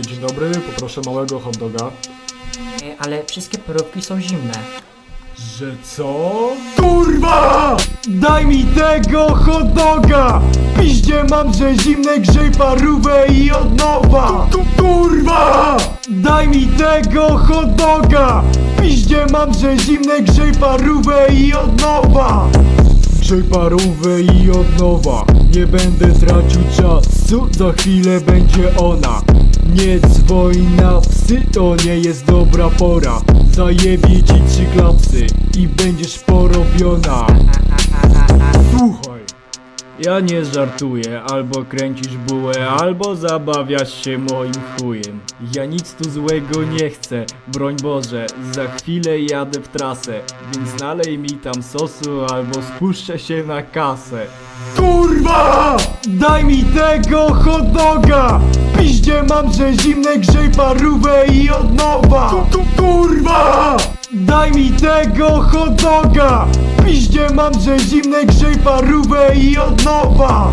Dzień dobry, poproszę małego hot doga. E, Ale wszystkie porówki są zimne. Że co? Kurwa! Daj mi tego hot doga! Piździe mam, że zimne grzej parówę i od nowa! Kurwa! Daj mi tego hot doga! Piździe mam, że zimne grzej parówę i od nowa! Grzej parówę i od nowa. Nie będę tracił czasu Za chwilę będzie ona. Nie dzwoń psy To nie jest dobra pora. Zajebie ci trzy klapsy I będziesz porobiona ja nie żartuję, albo kręcisz bułę, albo zabawiasz się moim chujem. Ja nic tu złego nie chcę, broń Boże, za chwilę jadę w trasę, więc nalej mi tam sosu, albo spuszczę się na kasę. Kurwa! Daj mi tego hot doga! Piździe mam, że zimne grzej parówę i od nowa! Kurwa! Daj mi tego hot doga! Piździe mam, że zimne grzej parówę i od nowa!